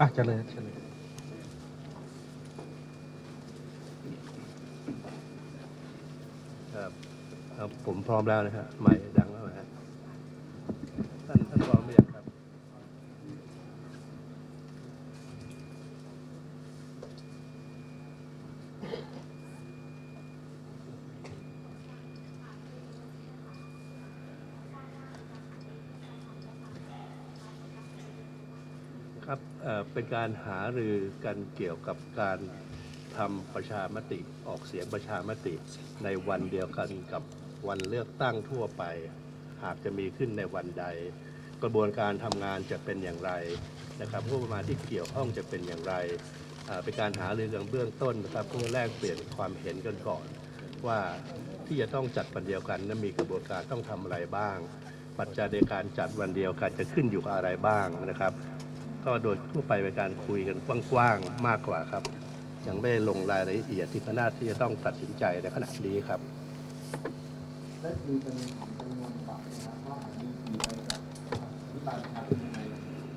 อะเจริญเจริญครับครับผมพร้อมแล้วนะฮะไม่ดังแล้วนะฮะท่านท่านพร้อมหรือยังครับ ครับเป็นการหารือกันเกี่ยวกับการทำประชามติออกเสียงประชามติในวันเดียวกันกับวันเลือกตั้งทั่วไป หากจะมีขึ้นในวันใด กระบวนการทำงานจะเป็นอย่างไรนะครับงบประมาณที่เกี่ยวข้องจะเป็นอย่างไรเป็นการหารือกันเบื้องต้นนะครับเพื่อแลกเปลี่ยนความเห็นกันก่อน ว่าที่จะต้องจัดวันเดียวกันนั้นมีกระบวนการต้องทำอะไรบ้าง ปัจจัยในการจัดวันเดียวกันจะขึ้นอยู่กับอะไรบ้างนะครับ ก็โดยทั่วไปเป็นการคุยกันกว้างๆมากกว่าครับ ยังไม่ได้ลงรายละเอียดที่คณะที่จะต้องตัดสินใจในขณะนี้ครับและมีจำนวนของจำนวนบัตรนะครับว่ามีกี่ใบกับอธิบายครับเป็นยังไง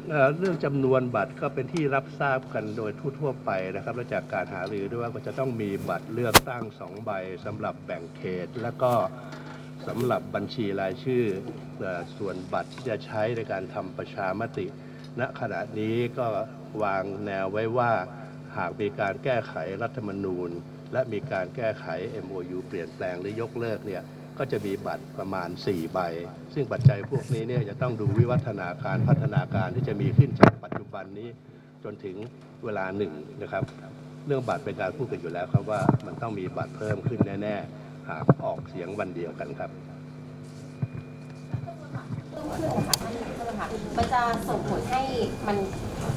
เอ่อเรื่องจำนวนบัตรก็เป็นที่รับทราบกันโดยทั่วๆไปนะครับและจากการหารือด้วยว่าก็จะต้องมีบัตรเลือกตั้งสองใบสำหรับแบ่งเขต แล้วก็สำหรับบัญชีรายชื่อเอ่อส่วนบัตรที่จะใช้ในการทำประชามติ ณขณะนี้ก็วางแนวไว้ว่าหากมีการแก้ไขรัฐธรรมนูญ และมีการแก้ไข MOU เปลี่ยนแปลงหรือยกเลิกเนี่ยก็จะมีบัตรประมาณ 4 ใบ ซึ่งปัจจัยพวกนี้เนี่ยจะต้องดูวิวัฒนาการพัฒนาการที่จะมีขึ้นจากปัจจุบันนี้จนถึงเวลาหนึ่งนะครับ เรื่องบัตรเป็นการพูดกันอยู่แล้วครับว่ามันต้องมีบัตรเพิ่มขึ้นแน่ๆ หากออกเสียงวันเดียวกันครับ คะท่านนายกค่ะ มันจะส่งผลให้มัน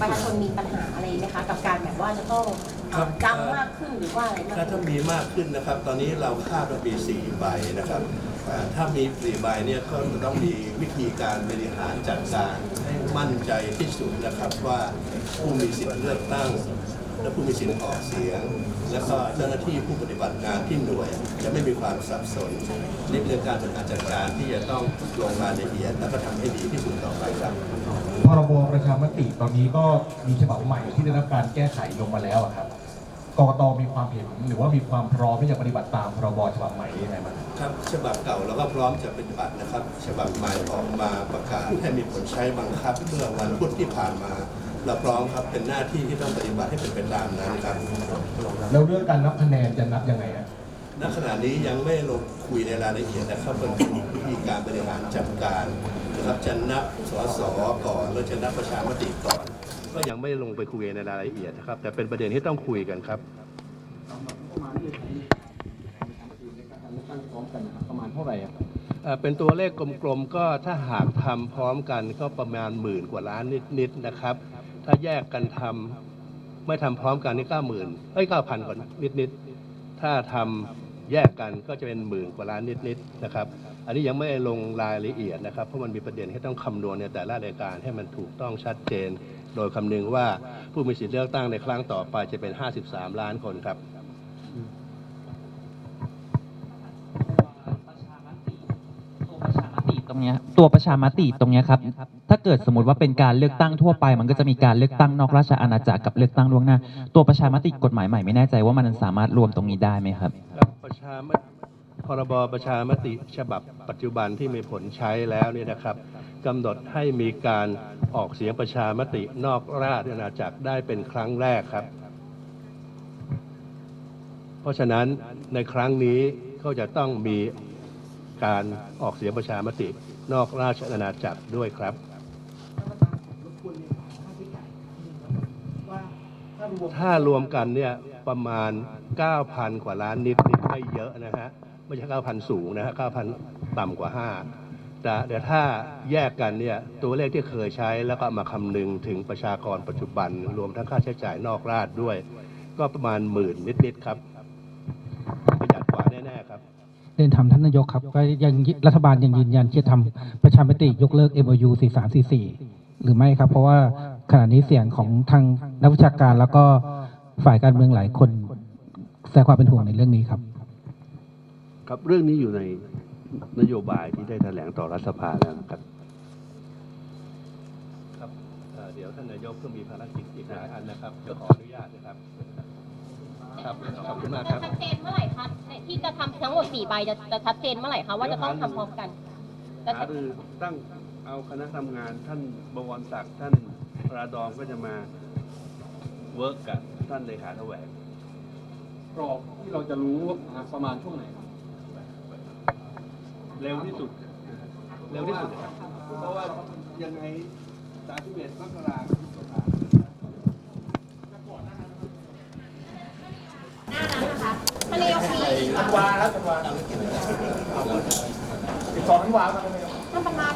ประชาชนมีปัญหาอะไรไหมคะ กับการแบบว่าจะต้องครับ จำมากขึ้นหรือว่าอะไรมากถ้าขึ้ถ้านมีมากขึ้นนะครับ ตอนนี้เราคาดว่ามี4ใบนะครับอ่าถ้ามี4ใบเนี่ยก็จะต้องมีวิธีการบริหารจัดการให้มั่นใจที่สุดนะครับว่าผู้มีสิทธิ์เลือกตั้ง และผู้มีสิทธิ์ออกเสียง และก็เจ้าหน้าที่ผู้ปฏิบัติงานที่หน่วย จะไม่มีความสับสนนี่เป็นการบริหารจัดการที่จะต้องลงรายละเอียดแล้วก็ทำให้ดีที่สุดต่อไปครับพรบประชามติตอนนี้ก็มีฉบับใหม่ที่ได้รับการแก้ไขลงมาแล้วอะครับกกตมีความเห็นหรือว่ามีความพร้อมที่จะปฏิบัติตามพรบฉบับใหม่ยังไงบ้างครับฉบับเก่าเราก็พร้อมจะปฏิบัตินะครับ ฉบับใหม่ออกมาประกาศให้มีผลใช้บังคับเมื่อวันพุธที่ผ่านมา เราพร้อมครับเป็นหน้าที่ที่ต้องปฏิบัติให้เป็นไปตามนั้นครับแล้วเรื่องการนับคะแนนจะนับยังไงอะณขณะนี้ยังไม่ลงคุยในรายละเอียดนะครับเป็นวิธีการบริหารจัดการนะครับจะนับสสก่อนแล้วจะนับประชามติก่อน ก็ยังไม่ลงไปคุยในรายละเอียดนะครับ แต่เป็นประเด็นที่ต้องคุยกันครับประมาณนี้ในการเลือกตั้งพร้อมกันนะครับประมาณเท่าไหร่อะครับเอ่อเป็นตัวเลขกลมๆก็ถ้าหากทำพร้อมกันก็ประมาณหมื่นกว่าล้านนิดๆนะครับ ถ้าแยกกันทำไม่ทำพร้อมกันนี่เก้าหมื่นเอ้ยเก้าพันกว่านิดนิดถ้าทำแยกกันก็จะเป็นหมื่นกว่าล้านนิดนิดนะครับ อันนี้ยังไม่ลงรายละเอียดนะครับ เพราะมันมีประเด็นที่ต้องคำนวณในแต่ละรายการให้มันถูกต้องชัดเจน โดยคำนึงว่าผู้มีสิทธิเลือกตั้งในครั้งต่อไปจะเป็น 53 ล้านคนครับ ตัวประชามติต รงเนี้ยตัวประชามติตรงเนี้ยครับ ถ้าเกิดสมมติว่าเป็นการเลือกตั้งทั่วไป มันก็จะมีการเลือกตั้งนอกราชอาณาจักรกับเลือกตั้งล่วงหน้า ตัวประชามติกฎหมายใหม่ไม่แน่ใจว่ามันสามารถรวมตรงนี้ได้ไหมครับประชามติพรบประชามติฉบับปัจจุบันที่มีผลใช้แล้วเนี่ยนะครับกำหนดให้มีการออกเสียงประชามตินอกราชอาณาจักรได้เป็นครั้งแรกครับ เพราะฉะนั้นในครั้งนี้ก็จะต้องมีการออกเสียงประชามติ นอกราชอาณาจักรด้วยครับ ถ้ารวมกันเนี่ยประมาณ 9,000 กว่าล้านนิดนิดไม่เยอะนะฮะ ไม่ใช่ 9,000 สูงนะฮะ 9,000 ต่ำกว่า 5 แต่เดี๋ยวถ้าแยกกันเนี่ยตัวเลขที่เคยใช้แล้วก็มาคำนึงถึงประชากรปัจจุบัน รวมทั้งค่าใช้จ่ายนอกราชด้วย ก็ประมาณหมื่นนิดๆครับประหยัดกว่าแน่ ๆ ครับ เรียนถามท่านนายกครับก็ยังรัฐบาลยังยืนยันที่จะทำประชามติยกเลิก MOU 4344 หรือไม่ครับ เพราะว่าขณะนี้เสียงของทางนักวิชาการแล้วก็ฝ่ายการเมืองหลายคนแสดงความเป็นห่วงในเรื่องนี้ครับ ครับเรื่องนี้อยู่ในนโยบายที่ได้แถลงต่อรัฐสภาแล้วนะครับครับเอ่อเดี๋ยวท่านนายกก็มีภารกิจอีกหลายอันนะครับจะขออนุญาตนะครับ ครับขอบคุณมากครับ ชัดเจนเมื่อไหร่คะที่จะทำทั้งหมด4ใบจะจะชัดเจนเมื่อไหร่คะว่าจะต้องทำพร้อมกันจะหารือตั้งเอาคณะทำงานท่านบวรศักดิ์ท่านราดองก็จะมาเวิร์กกับท่านเลขาแถวงกรอบที่เราจะรู้ประมาณช่วงไหนครับเร็วที่สุด เร็วที่สุดนะครับ เพราะว่ายังไง31มกราคมพฤษภาคม ธันวาสิสองวันวาครับ